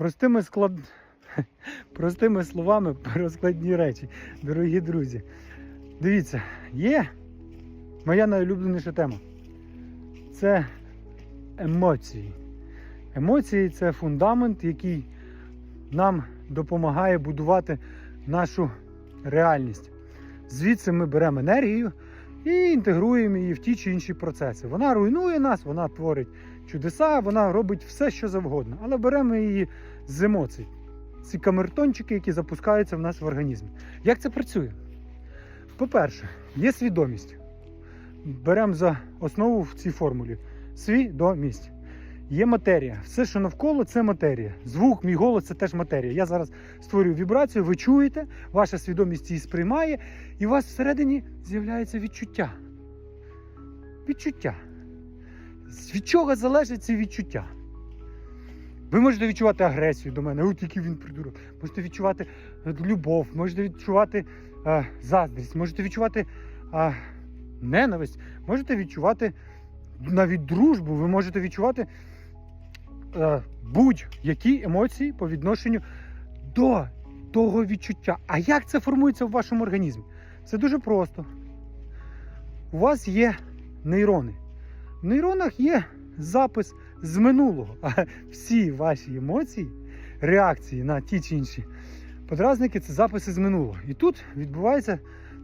Простими, склад... Простими словами про складні речі, дорогі друзі. Дивіться, є моя найулюбленіша тема. Це емоції. Емоції це фундамент, який нам допомагає будувати нашу реальність. Звідси ми беремо енергію і інтегруємо її в ті чи інші процеси. Вона руйнує нас, вона творить чудеса, вона робить все, що завгодно. Але беремо її з емоцій. Ці камертончики, які запускаються в нас в організмі. Як це працює? По-перше, є свідомість. Беремо за основу в цій формулі свідомість. Є матерія. Все, що навколо, це матерія. Звук, мій голос це теж матерія. Я зараз створюю вібрацію, ви чуєте, ваша свідомість її сприймає, і у вас всередині з'являється відчуття. Відчуття. Від чого залежить це відчуття? Ви можете відчувати агресію до мене, от який він придурок. Можете відчувати е, любов, можете відчувати е, заздрість, можете відчувати е, ненависть, можете відчувати навіть дружбу, ви можете відчувати будь-які емоції по відношенню до того відчуття. А як це формується в вашому організмі? Це дуже просто. У вас є нейрони. В нейронах є запис з минулого. А всі ваші емоції, реакції на ті чи інші подразники це записи з минулого. І тут відбувається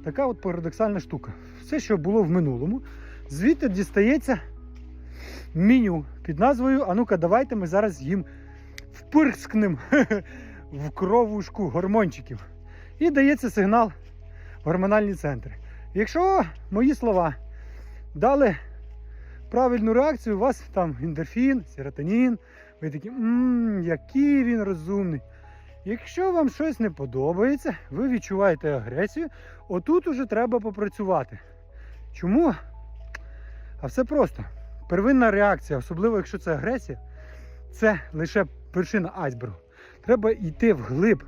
така от парадоксальна штука. Все, що було в минулому, звідти дістається меню під назвою А ну-ка, давайте ми зараз їм впирскнем в кровушку гормончиків. І дається сигнал в гормональні центри. Якщо мої слова дали правильну реакцію, у вас там ендорфін, серотонін, ви такі, ммм, який він розумний. Якщо вам щось не подобається, ви відчуваєте агресію, отут уже треба попрацювати. Чому? А все просто. Первинна реакція, особливо якщо це агресія, це лише вершина айсбергу. Треба йти вглиб.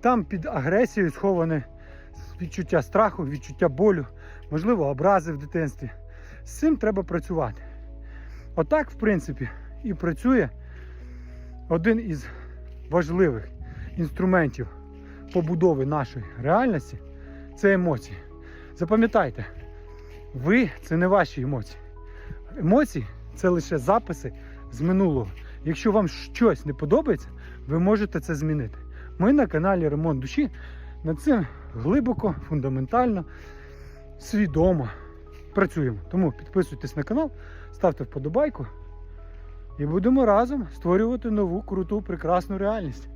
Там під агресією сховане відчуття страху, відчуття болю, можливо, образи в дитинстві. З цим треба працювати. Отак, в принципі, і працює один із важливих інструментів побудови нашої реальності це емоції. Запам'ятайте, ви це не ваші емоції. Емоції це лише записи з минулого. Якщо вам щось не подобається, ви можете це змінити. Ми на каналі Ремонт душі над цим глибоко, фундаментально, свідомо працюємо. Тому підписуйтесь на канал, ставте вподобайку і будемо разом створювати нову круту прекрасну реальність.